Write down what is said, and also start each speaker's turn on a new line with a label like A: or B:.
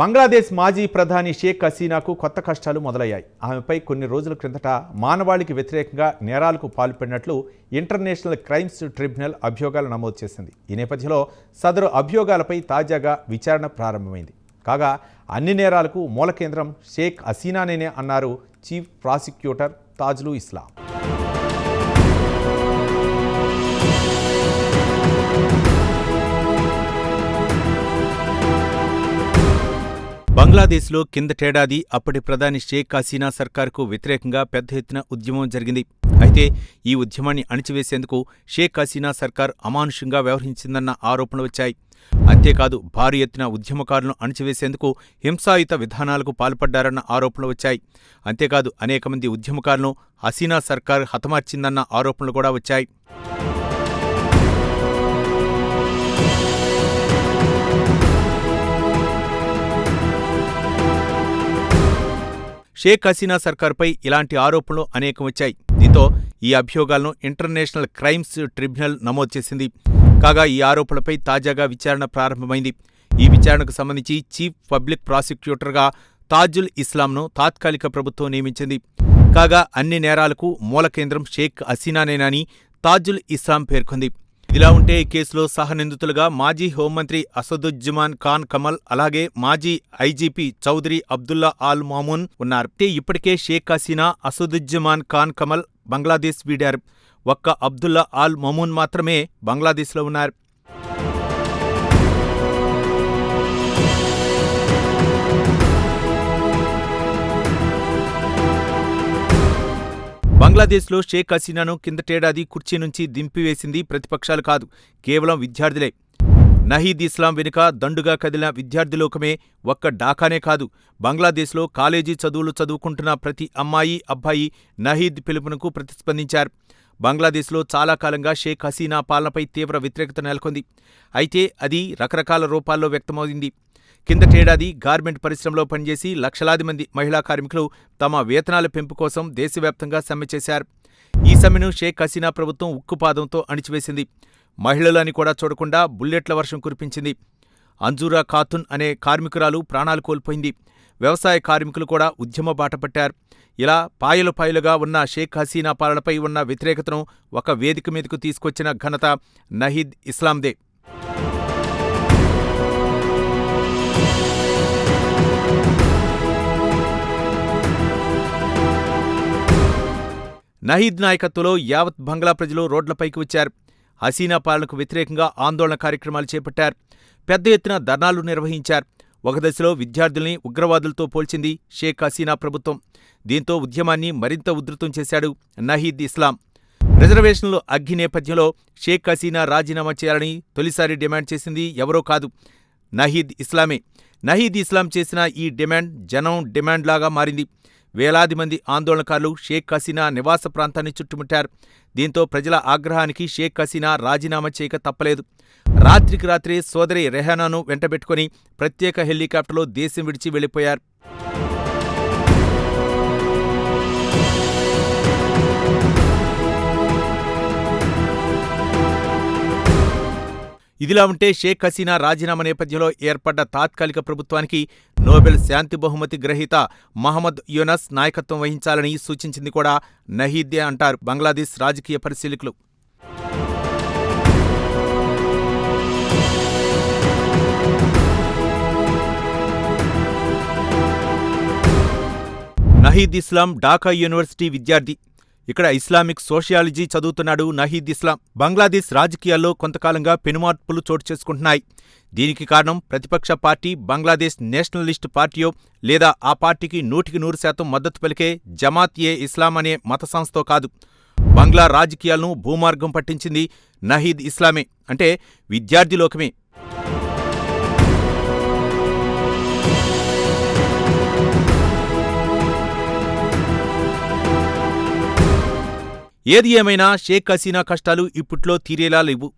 A: బంగ్లాదేశ్ మాజీ ప్రధాని షేక్ హసీనాకు కొత్త కష్టాలు మొదలయ్యాయి. ఆమెపై కొన్ని రోజుల క్రిందట మానవాళికి వ్యతిరేకంగా నేరాలకు పాల్పడినట్లు ఇంటర్నేషనల్ క్రైమ్స్ ట్రిబ్యునల్ అభియోగాలు నమోదు చేసింది. ఈ నేపథ్యంలో సదరు అభియోగాలపై తాజాగా విచారణ ప్రారంభమైంది. కాగా అన్ని నేరాలకు మూల కేంద్రం షేక్ హసీనానేనే అన్నారు చీఫ్ ప్రాసిక్యూటర్ తాజ్లు ఇస్లాం. బంగ్లాదేశ్లో కిందటేడాది అప్పటి ప్రధాని షేక్ హసీనా సర్కార్కు వ్యతిరేకంగా పెద్ద ఎత్తున ఉద్యమం జరిగింది. అయితే ఈ ఉద్యమాన్ని అణిచివేసేందుకు షేక్ హసీనా సర్కార్ అమానుషంగా వ్యవహరించిందన్న ఆరోపణలు వచ్చాయి. అంతేకాదు భారీ ఎత్తున ఉద్యమకారులను అణిచివేసేందుకు హింసాయుత విధానాలకు పాల్పడ్డారన్న ఆరోపణలు వచ్చాయి. అంతేకాదు అనేక మంది ఉద్యమకారులను హసీనా సర్కార్ హతమార్చిందన్న ఆరోపణలు కూడా వచ్చాయి. షేక్ హసీనా సర్కార్పై ఇలాంటి ఆరోపణలు అనేకం వచ్చాయి. దీంతో ఈ అభియోగాలను ఇంటర్నేషనల్ క్రైమ్స్ ట్రిబ్యునల్ నమోదు చేసింది. కాగా ఈ ఆరోపణలపై తాజాగా విచారణ ప్రారంభమైంది. ఈ విచారణకు సంబంధించి చీఫ్ పబ్లిక్ ప్రాసిక్యూటర్గా తాజుల్ ఇస్లాంను తాత్కాలిక ప్రభుత్వం నియమించింది. కాగా అన్ని నేరాలకు మూల కేంద్రం షేక్ హసీనానేనని తాజుల్ ఇస్లాం పేర్కొంది. ఇదిలా ఉంటే ఈ కేసులో సహనిందితులుగా మాజీ హోంమంత్రి అసదుజ్జమాన్ ఖాన్ కమల్ అలాగే మాజీ ఐజీపీ చౌదరి అబ్దుల్లా ఆల్ మామూన్ ఉన్నారు. ఇప్పటికే షేక్ హసీనా అసదుజ్జమాన్ ఖాన్ కమల్ బంగ్లాదేశ్ వీడారు. ఒక్క అబ్దుల్లా ఆల్ మమూన్ మాత్రమే బంగ్లాదేశ్లో ఉన్నారు. బంగ్లాదేశ్లో షేక్ హసీనాను కిందటేడాది కుర్చీ నుంచి దింపివేసింది ప్రతిపక్షాలు కాదు కేవలం విద్యార్థులే. నహీద్ ఇస్లాం వెనుక దండుగా కదిలిన విద్యార్థిలోకమే ఒక్క ఢాకానే కాదు బంగ్లాదేశ్లో కాలేజీ చదువులు చదువుకుంటున్న ప్రతి అమ్మాయి అబ్బాయి నహీద్ పిలుపునకు ప్రతిస్పందించారు. బంగ్లాదేశ్లో చాలా కాలంగా షేక్ హసీనా పాలనపై తీవ్ర వ్యతిరేకత నెలకొంది. అయితే అది రకరకాల రూపాల్లో వ్యక్తమవుతుంది కిందటేడాది గార్మెంట్ పరిశ్రమలో పనిచేసి లక్షలాది మంది మహిళా కార్మికులు తమ వేతనాల పెంపు కోసం దేశవ్యాప్తంగా సమ్మె చేశారు. ఈ సమ్మెను షేక్ హసీనా ప్రభుత్వం ఉక్కుపాదంతో అణిచివేసింది. మహిళలని కూడా చూడకుండా బుల్లెట్ల వర్షం కురిపించింది. అంజూరా ఖాతున్ అనే కార్మికురాలు ప్రాణాలు కోల్పోయింది. వ్యవసాయ కార్మికులు కూడా ఉద్యమ బాట పట్టారు. ఇలా పాయలు పాయలుగా ఉన్న షేక్ హసీనా పాలనపై ఉన్న వ్యతిరేకతను ఒక వేదిక మీదకు తీసుకొచ్చిన ఘనత నహీద్ ఇస్లాందే. నహీద్ నాయకత్వంలో యావత్ బంగ్లా ప్రజలు రోడ్లపైకి వచ్చారు. హసీనా పాలనకు వ్యతిరేకంగా ఆందోళన కార్యక్రమాలు చేపట్టారు. పెద్ద ఎత్తున ధర్నాలు నిర్వహించారు. ఒక దశలో విద్యార్థుల్ని ఉగ్రవాదులతో పోల్చింది షేక్ హసీనా ప్రభుత్వం. దీంతో ఉద్యమాన్ని మరింత ఉధృతం చేశాడు నహీద్ ఇస్లాం. రిజర్వేషన్లు అగ్గి నేపథ్యంలో షేక్ హసీనా రాజీనామా చేయాలని తొలిసారి డిమాండ్ చేసింది ఎవరో కాదు నహీద్ ఇస్లామే. నహీద్ ఇస్లాం చేసిన ఈ డిమాండ్ జనం డిమాండ్లాగా మారింది. వేలాది మంది ఆందోళనకారులు షేక్ హసీనా నివాస ప్రాంతాన్ని చుట్టుముట్టారు. దీంతో ప్రజల ఆగ్రహానికి షేక్ హసీనా రాజీనామా చేయక తప్పలేదు. రాత్రికి రాత్రే సోదరి రెహానాను వెంటబెట్టుకుని ప్రత్యేక హెలికాప్టర్లో దేశం విడిచి వెళ్ళిపోయారు ఇదిలా ఉంటే షేక్ హసీనా రాజీనామా నేపథ్యంలో ఏర్పడ్డ తాత్కాలిక ప్రభుత్వానికి నోబెల్ శాంతి బహుమతి గ్రహీత మహమ్మద్ యూనస్ నాయకత్వం వహించాలని సూచించింది కూడా నహీద్దే అంటారు బంగ్లాదేశ్ రాజకీయ పరిశీలకులు. నహీద్ ఇస్లాం ఢాకా యూనివర్సిటీ విద్యార్థి ఇక్కడ ఇస్లామిక్ సోషియాలజీ చదువుతున్నాడు నహీద్ ఇస్లాం. బంగ్లాదేశ్ రాజకీయాల్లో కొంతకాలంగా పెనుమార్పులు చోటు చేసుకుంటున్నాయి. దీనికి కారణం ప్రతిపక్ష పార్టీ బంగ్లాదేశ్ నేషనలిస్ట్ పార్టీయో లేదా ఆ పార్టీకి నూటికి నూరు శాతం మద్దతు పలికే జమాత్ ఏ ఇస్లాం అనే మత సంస్థతో కాదు. బంగ్లా రాజకీయాలను భూమార్గం పట్టించింది నహీద్ ఇస్లామే. అంటే విద్యార్థి లోకమే. ఏది ఏమైనా షేక్ హసీనా కష్టాలు ఇప్పట్లో తీరేలా లేవు.